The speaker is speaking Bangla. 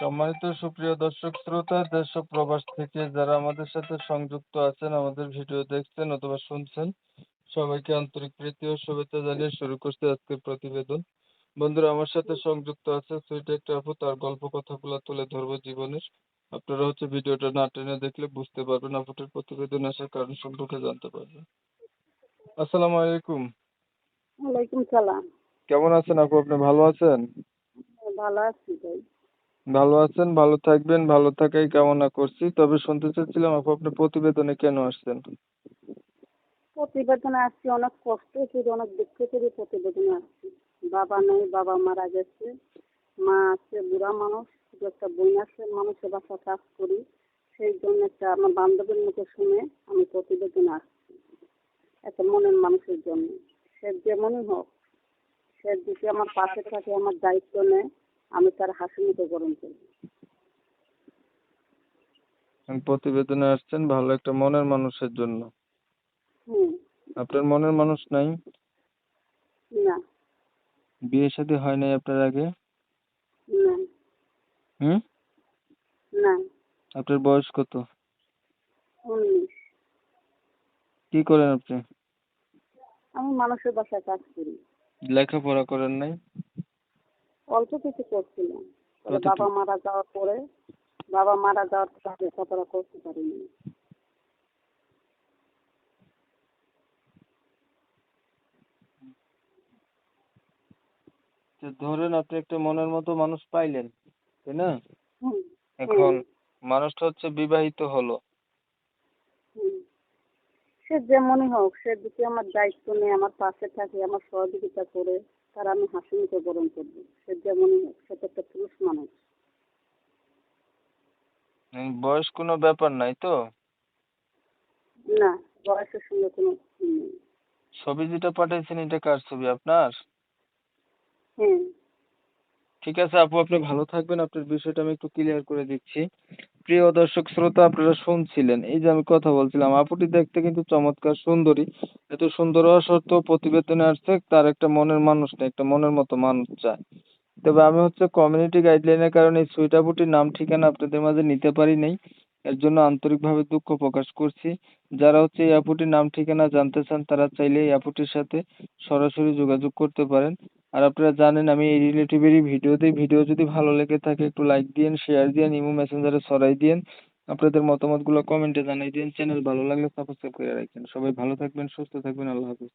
সম্মানিত সুপ্রিয় দর্শক শ্রোতা দেশ ও প্রবাস থেকে যারা আমাদের সাথে সংযুক্ত আছেন আমাদের ভিডিও দেখছেন অথবা শুনছেন সবাইকে আন্তরিক প্রীতি ও শুভেচ্ছা জানিয়ে শুরু করছি আজকের প্রতিবেদন। বন্ধুরা আমার সাথে সংযুক্ত আছে সুইট একটা আপু তার গল্প কথাগুলো তুলে ধরবো জীবনের। আপনারা হচ্ছে ভিডিওটা না টেনে দেখলে বুঝতে পারবেন আপুটির প্রতিবেদন আসার কারণ সম্পর্কে জানতে পারবেন। আসসালামু আলাইকুম। ওয়ালাইকুম সালাম। কেমন আছেন আপু? আপনি ভালো আছেন? ভালো আছি ভাই। ভালো আছেন, ভালো থাকবেন, ভালো থাকাই কামনা করছি। তবে শুনতে চাচ্ছিলাম আপু, আপনি প্রতিবেদনে কেন আসছেন? প্রতিবেদনে আসছি, অনেক কষ্ট করে, অনেক দুঃখ করে প্রতিবেদনে আসছি। বাবা নেই, বাবা মারা গেছে, মা আছে, বুড়া মানুষ শুধু একটা বোন আছে, মানুষের বাসা কাজ করি। সেই জন্য একটা আমার বান্ধবীর মুখে শুনে আমি প্রতিবেদনে আসছি একটা মনের মানুষের জন্য। সে যেমনই হোক, সে যদি আমার পাশে থাকে, আমার দায়িত্ব নেয় আমি তার হাসি মুখে গ্রহণ করি। প্রতিবেদনে আসছেন ভালো একটা মনের মানুষের জন্য। আপনার মনের মানুষ নাই? না। বিয়ে শাদী হয় নাই আপনার আগে? না। হুম? না। আপনার বয়স কত? উনিশ। কি করেন আপনি? আমি মানুষের বাসায় কাজ করি। লেখাপড়া করেন নাই? অল্প কিছু করছিলাম। বাবা মারা যাওয়ার পরে বাবা মারা যাওয়ার পরে আর লেখাপড়া করতে পারিনি। তো ধরেন আপনি একটা মনের মতো মানুষ পাইলেন তাই না? এখন মানুষটা হচ্ছে বিবাহিত হলো। সে যেমনই হোক সে যদি আমার দায়িত্ব নেই আমার পাশে থাকে আমার সহযোগিতা করে। তার আমি হাসি মুখে বরণ করব। সে যেমন সে তো একটা পুরুষ মানুষ। বয়স কোনো ব্যাপার নাই তো? না বয়সের সঙ্গে কোনো ছবি যেটা পাঠিয়েছেন এটা কার ছবি আপনার? হ্যাঁ। ঠিক আছে, আপু, আপনি ভালো থাকবেন। আপনার বিষয়টা আমি একটু ক্লিয়ার করে দিচ্ছি। প্রিয় দর্শক, শ্রোতা, আপনারা শুনছিলেন? এই যে আমি কথা বলছিলাম, আপুটি দেখতে কিন্তু চমৎকার সুন্দরী। এত সুন্দর হওয়া সত্ত্বেও প্রতিবেদনে আসছে, তার একটা মনের মানুষ নেই, একটা মনের মতো মানুষ চায়। তবে আমি হচ্ছে কমিউনিটি গাইডলাইনের কারণে এই সুইট আপুটির নাম, ঠিকানা আপনাদের মাঝে নিতে পারি নাই। এর জন্য আন্তরিকভাবে দুঃখ প্রকাশ করছি। যারা হচ্ছে এই আপুটির নাম, ঠিকানা জানতে চান, তারা চাইলে এই আপুটির সাথে সরাসরি যোগাযোগ করতে পারেন। আর আপনারা জানেন আমি এই রিলেটিভেরই ভিডিও দিই। ভিডিও যদি ভালো লেগে থাকে, একটু লাইক দিয়েন শেয়ার দিয়েন, ইমো মেসেঞ্জারে ছড়াই দিয়েন। আপনাদের মতামতগুলো কমেন্টে জানাই দিন চ্যানেল ভালো লাগলে সাবস্ক্রাইব করে রাখবেন সবাই ভালো থাকবেন, সুস্থ থাকবেন। আল্লাহ হাফিজ।